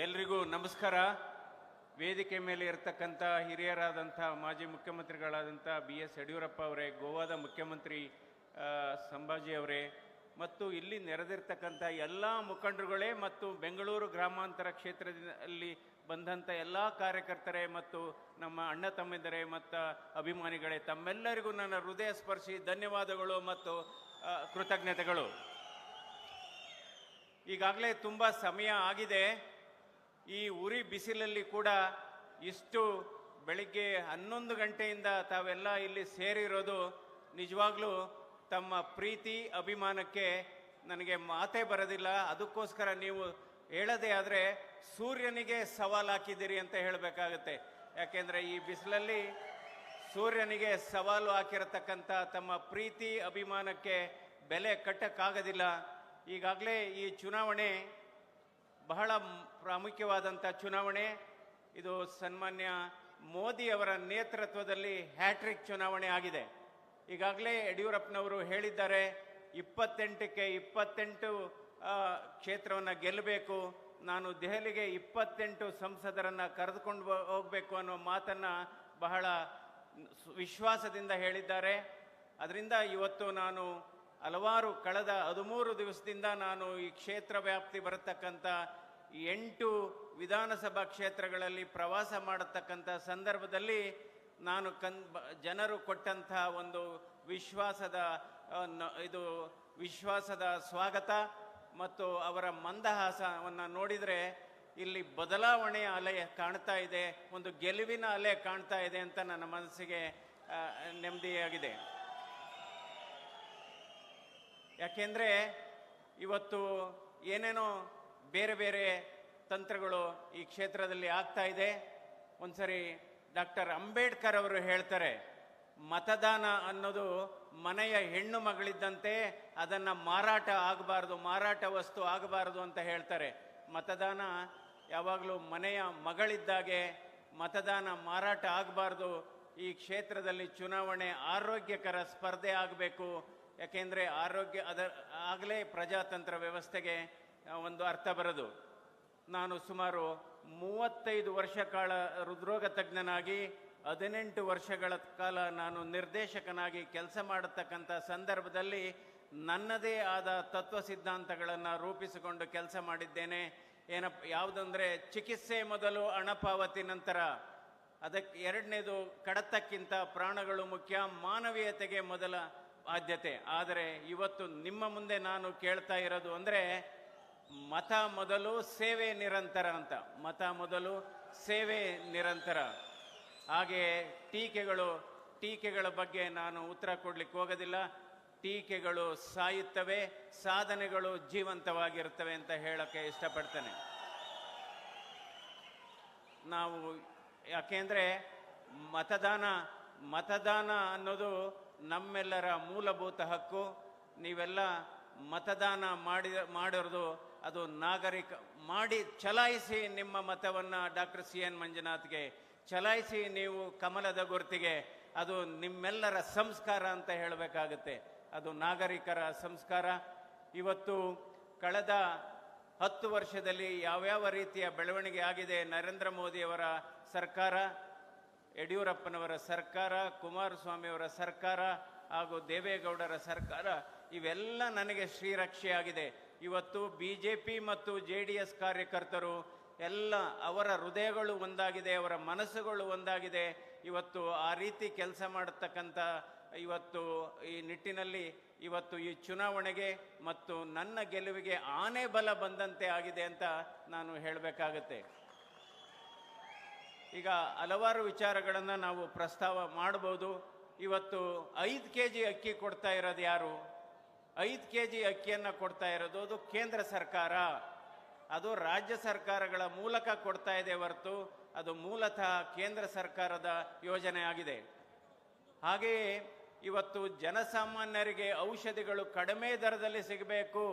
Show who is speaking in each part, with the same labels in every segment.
Speaker 1: ಎಲ್ರಿಗೂ ನಮಸ್ಕಾರ. ವೇದಿಕೆ ಮೇಲೆ ಇರತಕ್ಕಂಥ ಹಿರಿಯರಾದಂಥ ಮಾಜಿ ಮುಖ್ಯಮಂತ್ರಿಗಳಾದಂಥ ಬಿ ಎಸ್ ಯಡಿಯೂರಪ್ಪ ಅವರೇ, ಗೋವಾದ ಮುಖ್ಯಮಂತ್ರಿ ಸಂಭಾಜಿ ಅವರೇ, ಮತ್ತು ಇಲ್ಲಿ ನೆರೆದಿರ್ತಕ್ಕಂಥ ಎಲ್ಲ ಮುಖಂಡರುಗಳೇ ಮತ್ತು ಬೆಂಗಳೂರು ಗ್ರಾಮಾಂತರ ಕ್ಷೇತ್ರದಲ್ಲಿ ಬಂದಂಥ ಎಲ್ಲ ಕಾರ್ಯಕರ್ತರೇ ಮತ್ತು ನಮ್ಮ ಅಣ್ಣ ತಮ್ಮಿಂದರೇ ಮತ್ತು ಅಭಿಮಾನಿಗಳೇ, ತಮ್ಮೆಲ್ಲರಿಗೂ ನನ್ನ ಹೃದಯ ಸ್ಪರ್ಶಿ ಧನ್ಯವಾದಗಳು ಮತ್ತು ಕೃತಜ್ಞತೆಗಳು. ಈಗಾಗಲೇ ತುಂಬ ಸಮಯ ಆಗಿದೆ. ಈ ಉರಿ ಬಿಸಿಲಲ್ಲಿ ಕೂಡ ಇಷ್ಟು ಬೆಳಿಗ್ಗೆ ಹನ್ನೊಂದು ಗಂಟೆಯಿಂದ ತಾವೆಲ್ಲ ಇಲ್ಲಿ ಸೇರಿರೋದು ನಿಜವಾಗ್ಲೂ ತಮ್ಮ ಪ್ರೀತಿ, ಅಭಿಮಾನಕ್ಕೆ ನನಗೆ ಮಾತೇ ಬರೋದಿಲ್ಲ. ಅದಕ್ಕೋಸ್ಕರ ನೀವು ಹೇಳದೇ ಆದರೆ ಸೂರ್ಯನಿಗೆ ಸವಾಲು ಹಾಕಿದ್ದೀರಿ ಅಂತ ಹೇಳಬೇಕಾಗತ್ತೆ. ಯಾಕೆಂದರೆ ಈ ಬಿಸಿಲಲ್ಲಿ ಸೂರ್ಯನಿಗೆ ಸವಾಲು ಹಾಕಿರತಕ್ಕಂಥ ತಮ್ಮ ಪ್ರೀತಿ, ಅಭಿಮಾನಕ್ಕೆ ಬೆಲೆ ಕಟ್ಟಕ್ಕಾಗೋದಿಲ್ಲ. ಈಗಾಗಲೇ ಈ ಚುನಾವಣೆ ಬಹಳ ಪ್ರಾಮುಖ್ಯವಾದಂಥ ಚುನಾವಣೆ. ಇದು ಸನ್ಮಾನ್ಯ ಮೋದಿ ಅವರ ನೇತೃತ್ವದಲ್ಲಿ ಹ್ಯಾಟ್ರಿಕ್ ಚುನಾವಣೆ ಆಗಿದೆ. ಈಗಾಗಲೇ ಯಡಿಯೂರಪ್ಪನವರು ಹೇಳಿದ್ದಾರೆ, ಇಪ್ಪತ್ತೆಂಟಕ್ಕೆ ಇಪ್ಪತ್ತೆಂಟು ಕ್ಷೇತ್ರವನ್ನು ಗೆಲ್ಲಬೇಕು, ನಾನು ದೆಹಲಿಗೆ ಇಪ್ಪತ್ತೆಂಟು ಸಂಸದರನ್ನು ಕರೆದುಕೊಂಡು ಹೋಗಬೇಕು ಅನ್ನೋ ಮಾತನ್ನು ಬಹಳ ವಿಶ್ವಾಸದಿಂದ ಹೇಳಿದ್ದಾರೆ. ಅದರಿಂದ ಇವತ್ತು ನಾನು ಹಲವಾರು, ಕಳೆದ ಹದಿಮೂರು ದಿವಸದಿಂದ ನಾನು ಈ ಕ್ಷೇತ್ರ ವ್ಯಾಪ್ತಿ ಬರತಕ್ಕಂಥ ಎಂಟು ವಿಧಾನಸಭಾ ಕ್ಷೇತ್ರಗಳಲ್ಲಿ ಪ್ರವಾಸ ಮಾಡತಕ್ಕಂಥ ಸಂದರ್ಭದಲ್ಲಿ ನಾನು ಕನ್ ಜನರು ಕೊಟ್ಟಂಥ ಒಂದು ವಿಶ್ವಾಸದ ಇದು ವಿಶ್ವಾಸದ ಸ್ವಾಗತ ಮತ್ತು ಅವರ ಮಂದಹಾಸವನ್ನು ನೋಡಿದರೆ ಇಲ್ಲಿ ಬದಲಾವಣೆಯ ಅಲೆ ಕಾಣ್ತಾ ಇದೆ, ಒಂದು ಗೆಲುವಿನ ಅಲೆ ಕಾಣ್ತಾ ಇದೆ ಅಂತ ನನ್ನ ಮನಸ್ಸಿಗೆ ನೆಮ್ಮದಿಯಾಗಿದೆ. ಯಾಕೆಂದರೆ ಇವತ್ತು ಏನೇನೋ ಬೇರೆ ಬೇರೆ ತಂತ್ರಗಳು ಈ ಕ್ಷೇತ್ರದಲ್ಲಿ ಆಗ್ತಾ ಇದೆ. ಒಂದ್ಸರಿ ಡಾಕ್ಟರ್ ಅಂಬೇಡ್ಕರ್ ಅವರು ಹೇಳ್ತಾರೆ, ಮತದಾನ ಅನ್ನೋದು ಮನೆಯ ಹೆಣ್ಣು ಮಗಳಿದ್ದಂತೆ ಅದನ್ನ ಮಾರಾಟ ಆಗಬಾರ್ದು, ಮಾರಾಟ ವಸ್ತು ಆಗಬಾರ್ದು ಅಂತ ಹೇಳ್ತಾರೆ. ಮತದಾನ ಯಾವಾಗಲೂ ಮನೆಯ ಮಗಳಿದ್ದಾಗೆ ಮತದಾನ ಮಾರಾಟ ಆಗಬಾರ್ದು. ಈ ಕ್ಷೇತ್ರದಲ್ಲಿ ಚುನಾವಣೆ ಆರೋಗ್ಯಕರ ಸ್ಪರ್ಧೆ ಆಗಬೇಕು. ಯಾಕೆಂದರೆ ಆರೋಗ್ಯ, ಅದ, ಆಗಲೇ ಪ್ರಜಾತಂತ್ರ ವ್ಯವಸ್ಥೆಗೆ ಒಂದು ಅರ್ಥ ಬರೋದು. ನಾನು ಸುಮಾರು ಮೂವತ್ತೈದು ವರ್ಷ ಕಾಲ ಹೃದ್ರೋಗ ತಜ್ಞನಾಗಿ, ಹದಿನೆಂಟು ವರ್ಷಗಳ ಕಾಲ ನಾನು ನಿರ್ದೇಶಕನಾಗಿ ಕೆಲಸ ಮಾಡತಕ್ಕಂಥ ಸಂದರ್ಭದಲ್ಲಿ ನನ್ನದೇ ಆದ ತತ್ವ ಸಿದ್ಧಾಂತಗಳನ್ನು ರೂಪಿಸಿಕೊಂಡು ಕೆಲಸ ಮಾಡಿದ್ದೇನೆ. ಏನಪ್ಪ ಯಾವುದಂದರೆ ಚಿಕಿತ್ಸೆ ಮೊದಲು ಹಣ ಪಾವತಿ ನಂತರ ಅದಕ್ಕೆ ಎರಡನೇದು ಕಡತಕ್ಕಿಂತ ಪ್ರಾಣಗಳು ಮುಖ್ಯ, ಮಾನವೀಯತೆಗೆ ಮೊದಲ ಆದ್ಯತೆ. ಆದರೆ ಇವತ್ತು ನಿಮ್ಮ ಮುಂದೆ ನಾನು ಕೇಳ್ತಾ ಇರೋದು ಅಂದರೆ ಮತ ಮೊದಲು ಸೇವೆ ನಿರಂತರ ಅಂತ. ಮತ ಮೊದಲು ಸೇವೆ ನಿರಂತರ. ಹಾಗೆ ಟೀಕೆಗಳು, ಟೀಕೆಗಳ ಬಗ್ಗೆ ನಾನು ಉತ್ತರ ಕೊಡಲಿಕ್ಕೆ ಹೋಗೋದಿಲ್ಲ. ಟೀಕೆಗಳು ಸಾಯುತ್ತವೆ, ಸಾಧನೆಗಳು ಜೀವಂತವಾಗಿರುತ್ತವೆ ಅಂತ ಹೇಳೋಕ್ಕೆ ಇಷ್ಟಪಡ್ತೇನೆ. ನಾವು ಯಾಕೆಂದರೆ ಮತದಾನ ಮತದಾನ ಅನ್ನೋದು ನಮ್ಮೆಲ್ಲರ ಮೂಲಭೂತ ಹಕ್ಕು. ನೀವೆಲ್ಲ ಮತದಾನ ಮಾಡಿದ, ಮಾಡಿರೋದು ಅದು ನಾಗರಿಕ ಮಾಡಿ ಚಲಾಯಿಸಿ ನಿಮ್ಮ ಮತವನ್ನು ಡಾಕ್ಟರ್ ಸಿ ಎನ್ ಮಂಜುನಾಥ್ಗೆ, ಚಲಾಯಿಸಿ ನೀವು ಕಮಲದ ಗುರುತಿಗೆ, ಅದು ನಿಮ್ಮೆಲ್ಲರ ಸಂಸ್ಕಾರ ಅಂತ ಹೇಳಬೇಕಾಗುತ್ತೆ. ಅದು ನಾಗರಿಕರ ಸಂಸ್ಕಾರ. ಇವತ್ತು ಕಳೆದ ಹತ್ತು ವರ್ಷದಲ್ಲಿ ಯಾವ್ಯಾವ ರೀತಿಯ ಬೆಳವಣಿಗೆ ಆಗಿದೆ ನರೇಂದ್ರ ಮೋದಿಯವರ ಸರ್ಕಾರ, ಯಡಿಯೂರಪ್ಪನವರ ಸರ್ಕಾರ, ಕುಮಾರಸ್ವಾಮಿಯವರ ಸರ್ಕಾರ ಹಾಗೂ ದೇವೇಗೌಡರ ಸರ್ಕಾರ, ಇವೆಲ್ಲ ನನಗೆ ಶ್ರೀರಕ್ಷೆಯಾಗಿದೆ. ಇವತ್ತು ಬಿ ಜೆ ಪಿ ಮತ್ತು ಜೆ ಡಿ ಎಸ್ ಕಾರ್ಯಕರ್ತರು ಎಲ್ಲ ಅವರ ಹೃದಯಗಳು ಒಂದಾಗಿದೆ, ಅವರ ಮನಸ್ಸುಗಳು ಒಂದಾಗಿದೆ. ಇವತ್ತು ಆ ರೀತಿ ಕೆಲಸ ಮಾಡತಕ್ಕಂಥ ಇವತ್ತು ಈ ನಿಟ್ಟಿನಲ್ಲಿ ಇವತ್ತು ಈ ಚುನಾವಣೆಗೆ ಮತ್ತು ನನ್ನ ಗೆಲುವಿಗೆ ಆನೆ ಬಲ ಬಂದಂತೆ ಆಗಿದೆ ಅಂತ ನಾನು ಹೇಳಬೇಕಾಗತ್ತೆ. ಈಗ ಹಲವಾರು ವಿಚಾರಗಳನ್ನು ನಾವು ಪ್ರಸ್ತಾವ ಮಾಡಬಹುದು. ಇವತ್ತು ಐದು ಕೆ ಜಿ ಅಕ್ಕಿ ಕೊಡ್ತಾ ಇರೋದು ಯಾರು? ಐದು ಕೆ ಜಿ ಅಕ್ಕಿಯನ್ನು ಕೊಡ್ತಾ ಇರೋದು, ಅದು ಕೇಂದ್ರ ಸರ್ಕಾರ. ಅದು ರಾಜ್ಯ ಸರ್ಕಾರಗಳ ಮೂಲಕ ಕೊಡ್ತಾ ಇದೆ ಹೊರತು, ಅದು ಮೂಲತಃ ಕೇಂದ್ರ ಸರ್ಕಾರದ ಯೋಜನೆ ಆಗಿದೆ. ಹಾಗೆಯೇ ಇವತ್ತು ಜನಸಾಮಾನ್ಯರಿಗೆ ಔಷಧಿಗಳು ಕಡಿಮೆ ದರದಲ್ಲಿ ಸಿಗಬೇಕು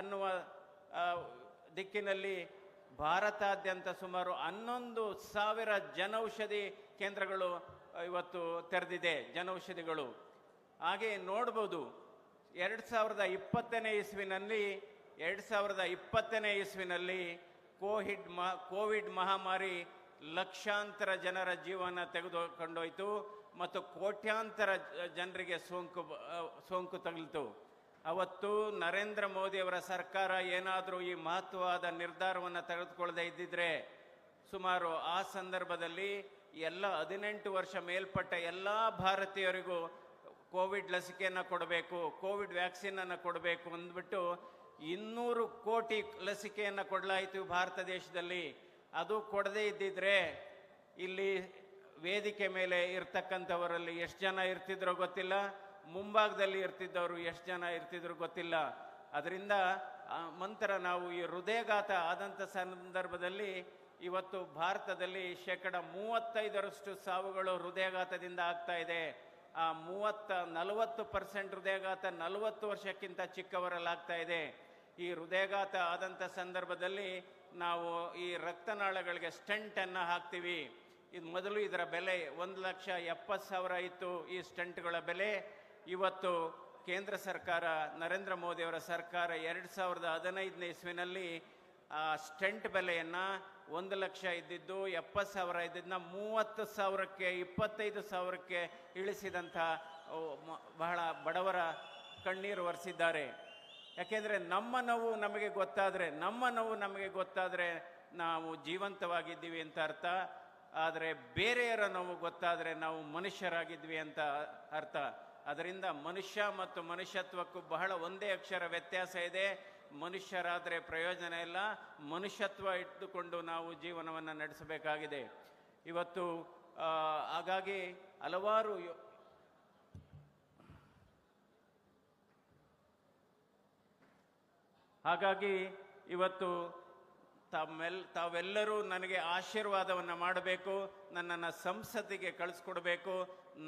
Speaker 1: ಅನ್ನುವ ದಿಕ್ಕಿನಲ್ಲಿ ಭಾರತಾದ್ಯಂತ ಸುಮಾರು ಹನ್ನೊಂದು ಸಾವಿರ ಜನೌಷಧಿ ಕೇಂದ್ರಗಳು ಇವತ್ತು ತೆರೆದಿದೆ, ಜನೌಷಧಿಗಳು. ಹಾಗೆ ನೋಡ್ಬೋದು ಎರಡು ಸಾವಿರದ ಇಪ್ಪತ್ತನೇ ಇಸ್ವಿನಲ್ಲಿ, ಎರಡು ಸಾವಿರದ ಇಪ್ಪತ್ತನೇ ಇಸ್ವಿನಲ್ಲಿ ಕೋವಿಡ್ ಮ, ಕೋವಿಡ್ ಮಹಾಮಾರಿ ಲಕ್ಷಾಂತರ ಜನರ ಜೀವನ ತೆಗೆದುಕೊಂಡೋಯ್ತು ಮತ್ತು ಕೋಟ್ಯಾಂತರ ಜನರಿಗೆ ಸೋಂಕು ಸೋಂಕು ತಗಲಿತು. ಅವತ್ತು ನರೇಂದ್ರ ಮೋದಿಯವರ ಸರ್ಕಾರ ಏನಾದರೂ ಈ ಮಹತ್ವವಾದ ನಿರ್ಧಾರವನ್ನು ತೆಗೆದುಕೊಳ್ಳದೆ ಇದ್ದಿದ್ರೆ ಸುಮಾರು ಆ ಸಂದರ್ಭದಲ್ಲಿ ಎಲ್ಲ ಹದಿನೆಂಟು ವರ್ಷ ಮೇಲ್ಪಟ್ಟ ಎಲ್ಲ ಭಾರತೀಯರಿಗೂ ಕೋವಿಡ್ ಲಸಿಕೆಯನ್ನು ಕೊಡಬೇಕು, ಕೋವಿಡ್ ವ್ಯಾಕ್ಸಿನನ್ನು ಕೊಡಬೇಕು ಅಂದ್ಬಿಟ್ಟು ಇನ್ನೂರು ಕೋಟಿ ಲಸಿಕೆಯನ್ನು ಕೊಡಲಾಯಿತು ಭಾರತ ದೇಶದಲ್ಲಿ. ಅದು ಕೊಡದೇ ಇದ್ದಿದ್ರೆ ಇಲ್ಲಿ ವೇದಿಕೆ ಮೇಲೆ ಇರ್ತಕ್ಕಂಥವರಲ್ಲಿ ಎಷ್ಟು ಜನ ಇರ್ತಿದ್ರೋ ಗೊತ್ತಿಲ್ಲ, ಮುಂಭಾಗದಲ್ಲಿ ಇರ್ತಿದ್ದವರು ಎಷ್ಟು ಜನ ಇರ್ತಿದ್ರು ಗೊತ್ತಿಲ್ಲ. ಅದರಿಂದ ನಂತರ ನಾವು ಈ ಹೃದಯಘಾತ ಆದಂಥ ಸಂದರ್ಭದಲ್ಲಿ ಇವತ್ತು ಭಾರತದಲ್ಲಿ ಶೇಕಡ ಮೂವತ್ತೈದರಷ್ಟು ಸಾವುಗಳು ಹೃದಯಘಾತದಿಂದ ಆಗ್ತಾ ಇದೆ. ಆ ಮೂವತ್ತ, ನಲವತ್ತು ಪರ್ಸೆಂಟ್ ಹೃದಯಘಾತ ನಲವತ್ತು ವರ್ಷಕ್ಕಿಂತ ಚಿಕ್ಕವರಲ್ಲಾಗ್ತಾ ಇದೆ. ಈ ಹೃದಯಘಾತ ಆದಂಥ ಸಂದರ್ಭದಲ್ಲಿ ನಾವು ಈ ರಕ್ತನಾಳಗಳಿಗೆ ಸ್ಟಂಟನ್ನು ಹಾಕ್ತೀವಿ. ಇದು ಮೊದಲು ಇದರ ಬೆಲೆ ಒಂದು ಲಕ್ಷ ಎಪ್ಪತ್ತು ಸಾವಿರ ಇತ್ತು ಈ ಸ್ಟಂಟ್ಗಳ ಬೆಲೆ. ಇವತ್ತು ಕೇಂದ್ರ ಸರ್ಕಾರ, ನರೇಂದ್ರ ಮೋದಿಯವರ ಸರ್ಕಾರ ಎರಡು ಸಾವಿರದ ಹದಿನೈದನೇ ಇಸ್ವಿನಲ್ಲಿ ಆ ಸ್ಟೆಂಟ್ ಬೆಲೆಯನ್ನ ಒಂದು ಲಕ್ಷ ಇದ್ದಿದ್ದು ಎಪ್ಪತ್ತು ಸಾವಿರ ಇದ್ದಿದ್ದನ್ನ ಮೂವತ್ತು ಸಾವಿರಕ್ಕೆ, ಇಪ್ಪತ್ತೈದು ಸಾವಿರಕ್ಕೆ ಇಳಿಸಿದಂಥ ಬಹಳ ಬಡವರ ಕಣ್ಣೀರು ಒರೆಸಿದ್ದಾರೆ. ಯಾಕೆಂದರೆ ನಮ್ಮ ನೋವು ನಮಗೆ ಗೊತ್ತಾದರೆ, ನಮ್ಮ ನೋವು ನಮಗೆ ಗೊತ್ತಾದರೆ ನಾವು ಜೀವಂತವಾಗಿದ್ದೀವಿ ಅಂತ ಅರ್ಥ. ಆದರೆ ಬೇರೆಯವರ ನೋವು ಗೊತ್ತಾದರೆ ನಾವು ಮನುಷ್ಯರಾಗಿದ್ವಿ ಅಂತ ಅರ್ಥ. ಅದರಿಂದ ಮನುಷ್ಯ ಮತ್ತು ಮನುಷ್ಯತ್ವಕ್ಕೂ ಬಹಳ ಒಂದೇ ಅಕ್ಷರ ವ್ಯತ್ಯಾಸ ಇದೆ. ಮನುಷ್ಯರಾದರೆ ಪ್ರಯೋಜನ ಇಲ್ಲ, ಮನುಷ್ಯತ್ವ ಇಟ್ಟುಕೊಂಡು ನಾವು ಜೀವನವನ್ನು ನಡೆಸಬೇಕಾಗಿದೆ. ಇವತ್ತು ಹಾಗಾಗಿ ಹಲವಾರು ಹಾಗಾಗಿ ಇವತ್ತು ತಮ್ಮೆಲ್, ತಾವೆಲ್ಲರೂ ನನಗೆ ಆಶೀರ್ವಾದವನ್ನು ಮಾಡಬೇಕು, ನನ್ನನ್ನು ಸಂಸತ್ತಿಗೆ ಕಳಿಸ್ಕೊಡ್ಬೇಕು,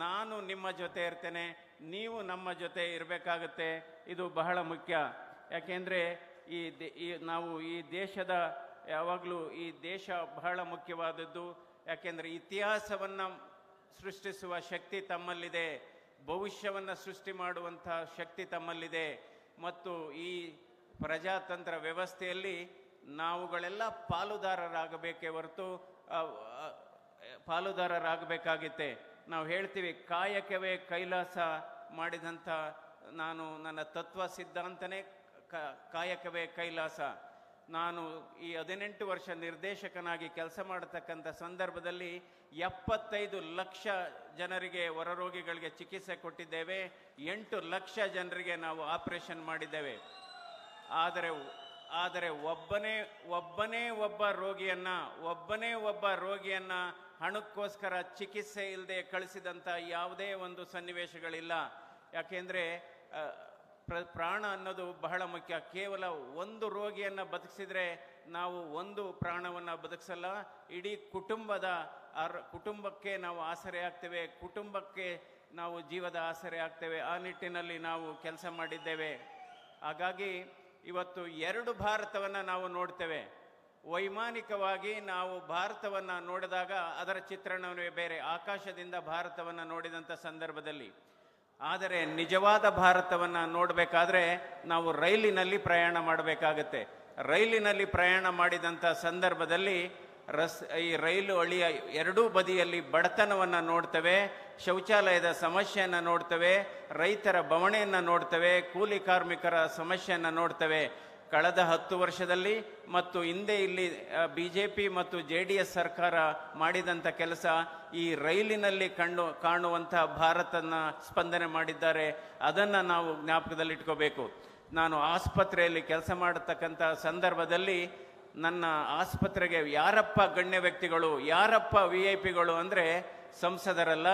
Speaker 1: ನಾನು ನಿಮ್ಮ ಜೊತೆ ಇರ್ತೇನೆ, ನೀವು ನಮ್ಮ ಜೊತೆ ಇರಬೇಕಾಗತ್ತೆ, ಇದು ಬಹಳ ಮುಖ್ಯ. ಯಾಕೆಂದರೆ ಈ ನಾವು ಈ ದೇಶದ ಯಾವಾಗಲೂ ಈ ದೇಶ ಬಹಳ ಮುಖ್ಯವಾದದ್ದು. ಯಾಕೆಂದರೆ ಇತಿಹಾಸವನ್ನು ಸೃಷ್ಟಿಸುವ ಶಕ್ತಿ ತಮ್ಮಲ್ಲಿದೆ. ಭವಿಷ್ಯವನ್ನು ಸೃಷ್ಟಿ ಮಾಡುವಂಥ ಶಕ್ತಿ ತಮ್ಮಲ್ಲಿದೆ. ಮತ್ತು ಈ ಪ್ರಜಾತಂತ್ರ ವ್ಯವಸ್ಥೆಯಲ್ಲಿ ನಾವುಗಳೆಲ್ಲ ಪಾಲುದಾರರಾಗಬೇಕೇ ಹೊರತು ಪಾಲುದಾರರಾಗಬೇಕಾಗಿತ್ತೆ. ನಾವು ಹೇಳ್ತೀವಿ, ಕಾಯಕವೇ ಕೈಲಾಸ ಮಾಡಿದಂಥ ನಾನು ನನ್ನ ತತ್ವ ಸಿದ್ಧಾಂತನೇ ಕಾಯಕವೇ ಕೈಲಾಸ. ನಾನು ಈ ಹದಿನೆಂಟು ವರ್ಷ ನಿರ್ದೇಶಕನಾಗಿ ಕೆಲಸ ಮಾಡತಕ್ಕಂಥ ಸಂದರ್ಭದಲ್ಲಿ ಎಪ್ಪತ್ತೈದು ಲಕ್ಷ ಜನರಿಗೆ ಹೊರರೋಗಿಗಳಿಗೆ ಚಿಕಿತ್ಸೆ ಕೊಟ್ಟಿದ್ದೇವೆ. ಎಂಟು ಲಕ್ಷ ಜನರಿಗೆ ನಾವು ಆಪರೇಷನ್ ಮಾಡಿದ್ದೇವೆ. ಆದರೆ ಆದರೆ ಒಬ್ಬನೇ ಒಬ್ಬನೇ ಒಬ್ಬ ರೋಗಿಯನ್ನು, ಒಬ್ಬನೇ ಒಬ್ಬ ರೋಗಿಯನ್ನು ಹಣಕ್ಕೋಸ್ಕರ ಚಿಕಿತ್ಸೆ ಇಲ್ಲದೆ ಕಳಿಸಿದಂಥ ಯಾವುದೇ ಒಂದು ಸನ್ನಿವೇಶಗಳಿಲ್ಲ. ಯಾಕೆಂದ್ರೆ ಪ್ರ- ಪ್ರಾಣ ಅನ್ನೋದು ಬಹಳ ಮುಖ್ಯ. ಕೇವಲ ಒಂದು ರೋಗಿಯನ್ನು ಬದುಕಿಸಿದ್ರೆ ನಾವು ಒಂದು ಪ್ರಾಣವನ್ನು ಬದುಕಿಸಲ್ಲ, ಇಡೀ ಕುಟುಂಬದ ಆರ್- ಕುಟುಂಬಕ್ಕೆ ನಾವು ಆಸರೆ ಆಗ್ತೇವೆ, ಕುಟುಂಬಕ್ಕೆ ನಾವು ಜೀವದ ಆಸರೆ ಆಗ್ತೇವೆ, ಆ ನಿಟ್ಟಿನಲ್ಲಿ ನಾವು ಕೆಲಸ ಮಾಡಿದ್ದೇವೆ. ಹಾಗಾಗಿ ಇವತ್ತು ಎರಡು ಭಾರತವನ್ನು ನಾವು ನೋಡ್ತೇವೆ. ವೈಮಾನಿಕವಾಗಿ ನಾವು ಭಾರತವನ್ನು ನೋಡಿದಾಗ ಅದರ ಚಿತ್ರಣವೇ ಬೇರೆ. ಆಕಾಶದಿಂದ ಭಾರತವನ್ನು ನೋಡಿದಂಥ ಸಂದರ್ಭದಲ್ಲಿ ಆದರೆ ನಿಜವಾದ ಭಾರತವನ್ನು ನೋಡಬೇಕಾದ್ರೆ ನಾವು ರೈಲಿನಲ್ಲಿ ಪ್ರಯಾಣ ಮಾಡಬೇಕಾಗತ್ತೆ. ರೈಲಿನಲ್ಲಿ ಪ್ರಯಾಣ ಮಾಡಿದಂಥ ಸಂದರ್ಭದಲ್ಲಿ ರಸ್, ಈ ರೈಲು ಹಳಿಯ ಎರಡೂ ಬದಿಯಲ್ಲಿ ಬಡತನವನ್ನು ನೋಡ್ತವೆ, ಶೌಚಾಲಯದ ಸಮಸ್ಯೆಯನ್ನು ನೋಡ್ತವೆ, ರೈತರ ಬವಣೆಯನ್ನು ನೋಡ್ತವೆ, ಕೂಲಿ ಕಾರ್ಮಿಕರ ಸಮಸ್ಯೆಯನ್ನು ನೋಡ್ತೇವೆ. ಕಳೆದ ಹತ್ತು ವರ್ಷದಲ್ಲಿ ಮತ್ತು ಹಿಂದೆ ಇಲ್ಲಿ ಬಿ ಜೆ ಪಿ ಮತ್ತು ಜೆ ಡಿ ಎಸ್ ಸರ್ಕಾರ ಮಾಡಿದಂಥ ಕೆಲಸ ಈ ರೈಲಿನಲ್ಲಿ ಕಂಡು ಕಾಣುವಂಥ ಭಾರತನ ಸ್ಪಂದನೆ ಮಾಡಿದ್ದಾರೆ. ಅದನ್ನು ನಾವು ಜ್ಞಾಪಕದಲ್ಲಿಟ್ಕೋಬೇಕು. ನಾನು ಆಸ್ಪತ್ರೆಯಲ್ಲಿ ಕೆಲಸ ಮಾಡತಕ್ಕಂಥ ಸಂದರ್ಭದಲ್ಲಿ ನನ್ನ ಆಸ್ಪತ್ರೆಗೆ ಯಾರಪ್ಪ ಗಣ್ಯ ವ್ಯಕ್ತಿಗಳು, ಯಾರಪ್ಪ ವಿ ಐ ಪಿಗಳು ಅಂದರೆ ಸಂಸದರಲ್ಲ,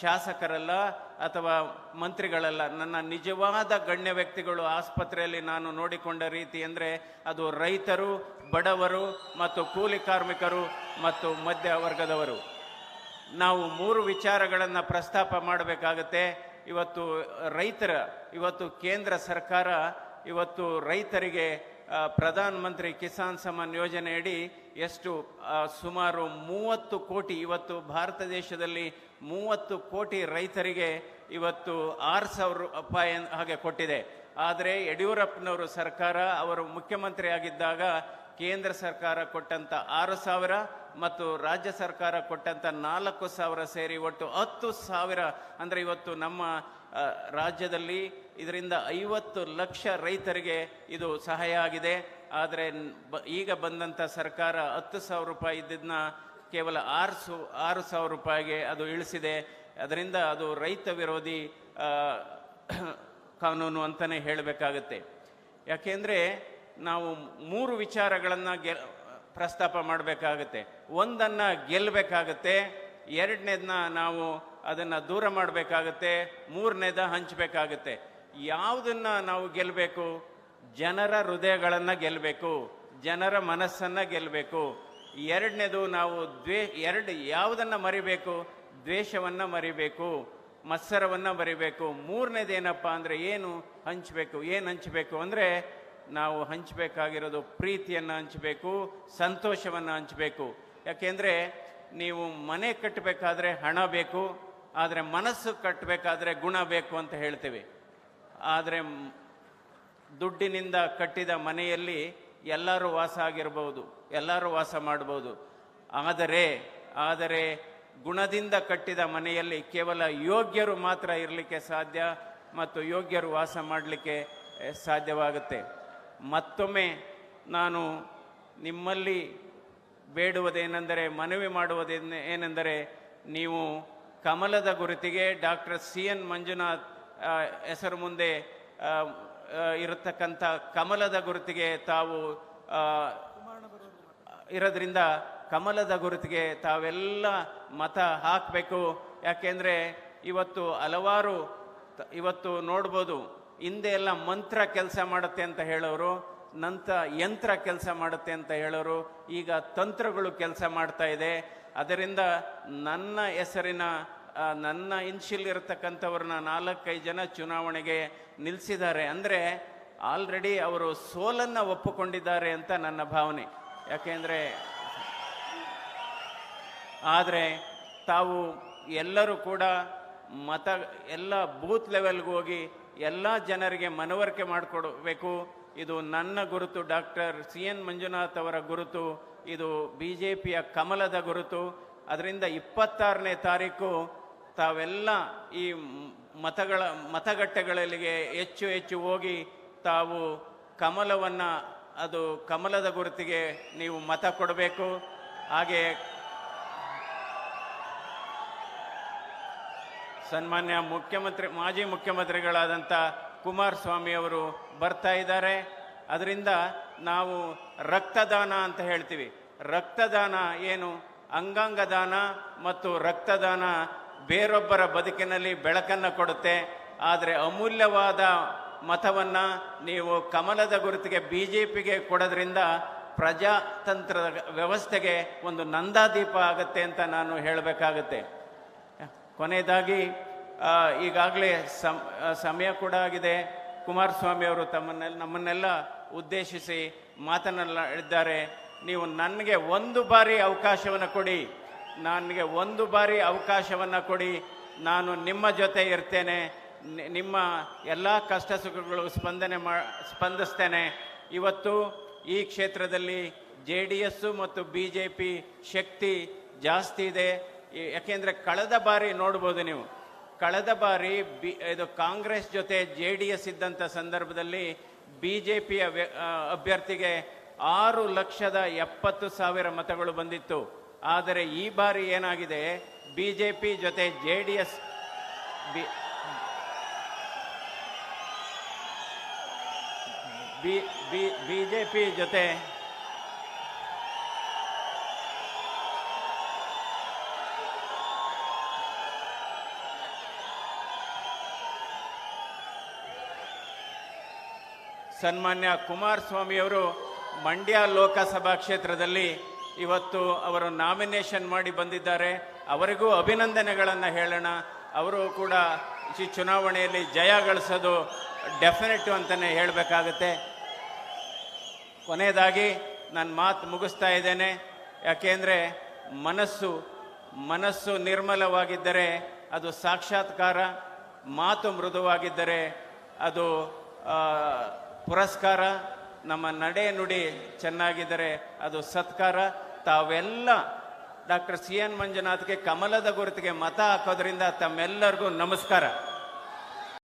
Speaker 1: ಶಾಸಕರಲ್ಲ ಅಥವಾ ಮಂತ್ರಿಗಳಲ್ಲ, ನನ್ನ ನಿಜವಾದ ಗಣ್ಯ ವ್ಯಕ್ತಿಗಳು ಆಸ್ಪತ್ರೆಯಲ್ಲಿ ನಾನು ನೋಡಿಕೊಂಡ ರೀತಿ ಅಂದರೆ ಅದು ರೈತರು, ಬಡವರು ಮತ್ತು ಕೂಲಿ ಕಾರ್ಮಿಕರು ಮತ್ತು ಮಧ್ಯ ವರ್ಗದವರು ನಾವು ಮೂರು ವಿಚಾರಗಳನ್ನು ಪ್ರಸ್ತಾಪ ಮಾಡಬೇಕಾಗತ್ತೆ. ಇವತ್ತು ರೈತರ, ಇವತ್ತು ಕೇಂದ್ರ ಸರ್ಕಾರ, ಇವತ್ತು ರೈತರಿಗೆ ಪ್ರಧಾನಮಂತ್ರಿ ಪ್ರಧಾನ ಮಂತ್ರಿ ಕಿಸಾನ್ ಸಮ್ಮಾನ್ ಯೋಜನೆಯಡಿ ಎಷ್ಟು ಸುಮಾರು ಮೂವತ್ತು ಕೋಟಿ ಇವತ್ತು ಭಾರತ ದೇಶದಲ್ಲಿ ಮೂವತ್ತು ಕೋಟಿ ರೈತರಿಗೆ ಇವತ್ತು ಆರು ಸಾವಿರ ರೂಪಾಯಿ ಹಾಗೆ ಕೊಟ್ಟಿದೆ. ಆದರೆ ಯಡಿಯೂರಪ್ಪನವರು ಸರ್ಕಾರ, ಅವರು ಮುಖ್ಯಮಂತ್ರಿ ಆಗಿದ್ದಾಗ ಕೇಂದ್ರ ಸರ್ಕಾರ ಕೊಟ್ಟಂಥ ಆರು ಸಾವಿರ ಮತ್ತು ರಾಜ್ಯ ಸರ್ಕಾರ ಕೊಟ್ಟಂಥ ನಾಲ್ಕು ಸಾವಿರ ಸೇರಿ ಒಟ್ಟು ಹತ್ತು ಸಾವಿರ. ಅಂದರೆ ಇವತ್ತು ನಮ್ಮ ರಾಜ್ಯದಲ್ಲಿ ಇದರಿಂದ ಐವತ್ತು ಲಕ್ಷ ರೈತರಿಗೆ ಇದು ಸಹಾಯ ಆಗಿದೆ. ಆದರೆ ಈಗ ಬಂದಂಥ ಸರ್ಕಾರ ಹತ್ತು ಸಾವಿರ ರೂಪಾಯಿ ಇದ್ದಿದ್ದನ್ನ ಕೇವಲ ಆರು ಸು, ಆರು ಸಾವಿರ ರೂಪಾಯಿಗೆ ಅದು ಇಳಿಸಿದೆ. ಅದರಿಂದ ಅದು ರೈತ ವಿರೋಧಿ ಕಾನೂನು ಅಂತಲೇ ಹೇಳಬೇಕಾಗತ್ತೆ. ಯಾಕೆಂದರೆ ನಾವು ಮೂರು ವಿಚಾರಗಳನ್ನು ಗೆ ಪ್ರಸ್ತಾಪ ಮಾಡಬೇಕಾಗತ್ತೆ. ಒಂದನ್ನು ಗೆಲ್ಲಬೇಕಾಗತ್ತೆ ಎರಡನೇದನ್ನ ನಾವು ಅದನ್ನು ದೂರ ಮಾಡಬೇಕಾಗತ್ತೆ, ಮೂರನೇದ ಹಂಚಬೇಕಾಗತ್ತೆ. ಯಾವುದನ್ನು ನಾವು ಗೆಲ್ಲಬೇಕು ಜನರ ಹೃದಯಗಳನ್ನು ಗೆಲ್ಲಬೇಕು ಜನರ ಮನಸ್ಸನ್ನು ಗೆಲ್ಲಬೇಕು ಎರಡನೇದು ನಾವು ದ್ವೇ, ಎರಡು ಯಾವುದನ್ನು ಮರಿಬೇಕು? ದ್ವೇಷವನ್ನು ಮರಿಬೇಕು, ಮತ್ಸರವನ್ನು ಮರಿಬೇಕು. ಮೂರನೇದು ಏನಪ್ಪ ಅಂದರೆ ಏನು ಹಂಚಬೇಕು ಏನು ಹಂಚಬೇಕು ಅಂದರೆ ನಾವು ಹಂಚಬೇಕಾಗಿರೋದು ಪ್ರೀತಿಯನ್ನು ಹಂಚಬೇಕು, ಸಂತೋಷವನ್ನು ಹಂಚಬೇಕು. ಯಾಕೆಂದರೆ ನೀವು ಮನೆ ಕಟ್ಟಬೇಕಾದ್ರೆ ಹಣ ಬೇಕು, ಆದರೆ ಮನಸ್ಸು ಕಟ್ಟಬೇಕಾದ್ರೆ ಗುಣ ಬೇಕು ಅಂತ ಹೇಳ್ತೇವೆ. ಆದರೆ ದುಡ್ಡಿನಿಂದ ಕಟ್ಟಿದ ಮನೆಯಲ್ಲಿ ಎಲ್ಲರೂ ವಾಸ ಆಗಿರಬಹುದು ಎಲ್ಲರೂ ವಾಸ ಮಾಡಬಹುದು. ಆದರೆ ಆದರೆ ಗುಣದಿಂದ ಕಟ್ಟಿದ ಮನೆಯಲ್ಲಿ ಕೇವಲ ಯೋಗ್ಯರು ಮಾತ್ರ ಇರಲಿಕ್ಕೆ ಸಾಧ್ಯ ಮತ್ತು ಯೋಗ್ಯರು ವಾಸ ಮಾಡಲಿಕ್ಕೆ ಸಾಧ್ಯವಾಗುತ್ತೆ. ಮತ್ತೊಮ್ಮೆ ನಾನು ನಿಮ್ಮಲ್ಲಿ ಬೇಡುವುದೇನೆಂದರೆ, ಮನವಿ ಮಾಡುವುದೇನೆ, ಏನೆಂದರೆ, ನೀವು ಕಮಲದ ಗುರುತಿಗೆ ಡಾಕ್ಟರ್ ಸಿ ಎನ್ ಮಂಜುನಾಥ್ ಹೆಸರು ಮುಂದೆ ಇರತಕ್ಕಂಥ ಕಮಲದ ಗುರುತಿಗೆ ತಾವು ಇರೋದ್ರಿಂದ ಕಮಲದ ಗುರುತಿಗೆ ತಾವೆಲ್ಲ ಮತ ಹಾಕಬೇಕು. ಯಾಕೆಂದರೆ ಇವತ್ತು ಹಲವಾರು ಇವತ್ತು ನೋಡ್ಬೋದು, ಹಿಂದೆ ಎಲ್ಲ ಮಂತ್ರ ಕೆಲಸ ಮಾಡುತ್ತೆ ಅಂತ ಹೇಳೋರು ನಂತರ ಯಂತ್ರ ಕೆಲಸ ಮಾಡುತ್ತೆ ಅಂತ ಹೇಳೋರು, ಈಗ ತಂತ್ರಗಳು ಕೆಲಸ ಮಾಡ್ತಾ ಇದೆ. ಅದರಿಂದ ನನ್ನ ಹೆಸರಿನ ನನ್ನ ಇನ್ಶಿಲ್ ಇರತಕ್ಕಂಥವ್ರನ್ನ ನಾಲ್ಕೈದು ಜನ ಚುನಾವಣೆಗೆ ನಿಲ್ಲಿಸಿದ್ದಾರೆ ಅಂದರೆ ಆಲ್ರೆಡಿ ಅವರು ಸೋಲನ್ನು ಒಪ್ಪಿಕೊಂಡಿದ್ದಾರೆ ಅಂತ ನನ್ನ ಭಾವನೆ. ಯಾಕೆಂದರೆ ಆದರೆ ತಾವು ಎಲ್ಲರೂ ಕೂಡ ಮತ, ಎಲ್ಲ ಬೂತ್ ಲೆವೆಲ್ಗೆ ಹೋಗಿ ಎಲ್ಲ ಜನರಿಗೆ ಮನವರಿಕೆ ಮಾಡಿಕೊಡಬೇಕು. ಇದು ನನ್ನ ಗುರುತು, ಡಾಕ್ಟರ್ ಸಿ ಎನ್ ಮಂಜುನಾಥ್ ಅವರ ಗುರುತು, ಇದು ಬಿ ಜೆ ಪಿಯ ಕಮಲದ ಗುರುತು. ಅದರಿಂದ ಇಪ್ಪತ್ತಾರನೇ ತಾರೀಕು ತಾವೆಲ್ಲ ಈ ಮತಗಳ ಮತಗಟ್ಟೆಗಳಿಗೆ ಹೆಚ್ಚು ಹೆಚ್ಚು ಹೋಗಿ ತಾವು ಕಮಲವನ್ನು, ಅದು ಕಮಲದ ಗುರುತಿಗೆ ನೀವು ಮತ ಕೊಡಬೇಕು. ಹಾಗೆ ಸನ್ಮಾನ್ಯ ಮುಖ್ಯಮಂತ್ರಿ, ಮಾಜಿ ಮುಖ್ಯಮಂತ್ರಿಗಳಾದಂಥ ಕುಮಾರಸ್ವಾಮಿ ಅವರು ಬರ್ತಾ ಇದ್ದಾರೆ. ಅದರಿಂದ ನಾವು ರಕ್ತದಾನ ಅಂತ ಹೇಳ್ತೀವಿ. ರಕ್ತದಾನ ಏನು? ಅಂಗಾಂಗ ದಾನ ಮತ್ತು ರಕ್ತದಾನ ಬೇರೊಬ್ಬರ ಬದುಕಿನಲ್ಲಿ ಬೆಳಕನ್ನು ಕೊಡುತ್ತೆ. ಆದರೆ ಅಮೂಲ್ಯವಾದ ಮತವನ್ನು ನೀವು ಕಮಲದ ಗುರುತಿಗೆ ಬಿ ಜೆ ಪಿಗೆ ಕೊಡೋದ್ರಿಂದ ಪ್ರಜಾತಂತ್ರದ ವ್ಯವಸ್ಥೆಗೆ ಒಂದು ನಂದಾದೀಪ ಆಗುತ್ತೆ ಅಂತ ನಾನು ಹೇಳಬೇಕಾಗತ್ತೆ. ಕೊನೆಯದಾಗಿ ಈಗಾಗಲೇ ಸಮ್ ಸಮಯ ಕೂಡ ಆಗಿದೆ. ಕುಮಾರಸ್ವಾಮಿ ಅವರು ತಮ್ಮನ್ನೆಲ್ಲ ನಮ್ಮನ್ನೆಲ್ಲ ಉದ್ದೇಶಿಸಿ ಮಾತನಾಡಿದ್ದಾರೆ ನೀವು ನನಗೆ ಒಂದು ಬಾರಿ ಅವಕಾಶವನ್ನು ಕೊಡಿ. ನನಗೆ ಒಂದು ಬಾರಿ ಅವಕಾಶವನ್ನು ಕೊಡಿ. ನಾನು ನಿಮ್ಮ ಜೊತೆ ಇರ್ತೇನೆ. ನಿಮ್ಮ ಎಲ್ಲ ಕಷ್ಟ ಸುಖಗಳು ಸ್ಪಂದನೆ ಮಾ, ಸ್ಪಂದಿಸ್ತೇನೆ. ಇವತ್ತು ಈ ಕ್ಷೇತ್ರದಲ್ಲಿ ಜೆ ಡಿ ಎಸ್ಸು ಮತ್ತು ಬಿ ಜೆ ಪಿ ಶಕ್ತಿ ಜಾಸ್ತಿ ಇದೆ. ಯಾಕೆಂದರೆ ಕಳೆದ ಬಾರಿ ನೋಡ್ಬೋದು ನೀವು. ಕಳೆದ ಬಾರಿ ಬಿ, ಇದು ಕಾಂಗ್ರೆಸ್ ಜೊತೆ ಜೆ ಡಿ ಎಸ್ ಇದ್ದಂಥ ಸಂದರ್ಭದಲ್ಲಿ ಬಿ ಜೆ ಪಿಯ ಅಭ್ಯರ್ಥಿಗೆ ಆರು ಲಕ್ಷದ ಎಪ್ಪತ್ತು ಸಾವಿರ ಮತಗಳು ಬಂದಿತ್ತು. ಆದರೆ ಈ ಬಾರಿ ಏನಾಗಿದೆ? ಬಿ ಜೆ ಪಿ ಜೊತೆ J D S B B J P ಜೊತೆ ಸನ್ಮಾನ್ಯ ಕುಮಾರಸ್ವಾಮಿಯವರು ಮಂಡ್ಯ ಲೋಕಸಭಾ ಕ್ಷೇತ್ರದಲ್ಲಿ ಇವತ್ತು ಅವರು ನಾಮಿನೇಷನ್ ಮಾಡಿ ಬಂದಿದ್ದಾರೆ. ಅವರಿಗೂ ಅಭಿನಂದನೆಗಳನ್ನು ಹೇಳೋಣ. ಅವರು ಕೂಡ ಈ ಚುನಾವಣೆಯಲ್ಲಿ ಜಯ ಗಳಿಸೋದು ಡೆಫಿನೆಟ್ ಅಂತಲೇ ಹೇಳಬೇಕಾಗತ್ತೆ. ಕೊನೆಯದಾಗಿ ನಾನು ಮಾತು ಮುಗಿಸ್ತಾ ಇದ್ದೇನೆ. ಯಾಕೆಂದರೆ ಮನಸ್ಸು ಮನಸ್ಸು ನಿರ್ಮಲವಾಗಿದ್ದರೆ ಅದು ಸಾಕ್ಷಾತ್ಕಾರ, ಮಾತು ಮೃದುವಾಗಿದ್ದರೆ ಅದು ಪುರಸ್ಕಾರ, ನಮ್ಮ ನಡೆ ನುಡಿ ಚೆನ್ನಾಗಿದ್ದರೆ ಅದು ಸತ್ಕಾರ ತಾವೆಲ್ಲ ಡಾಕ್ಟರ್ ಸಿ ಎನ್ ಮಂಜುನಾಥ್ಗೆ ಕಮಲದ ಗುರುತಿಗೆ ಮತ ಹಾಕೋದ್ರಿಂದ ತಮ್ಮೆಲ್ಲರಿಗೂ ನಮಸ್ಕಾರ.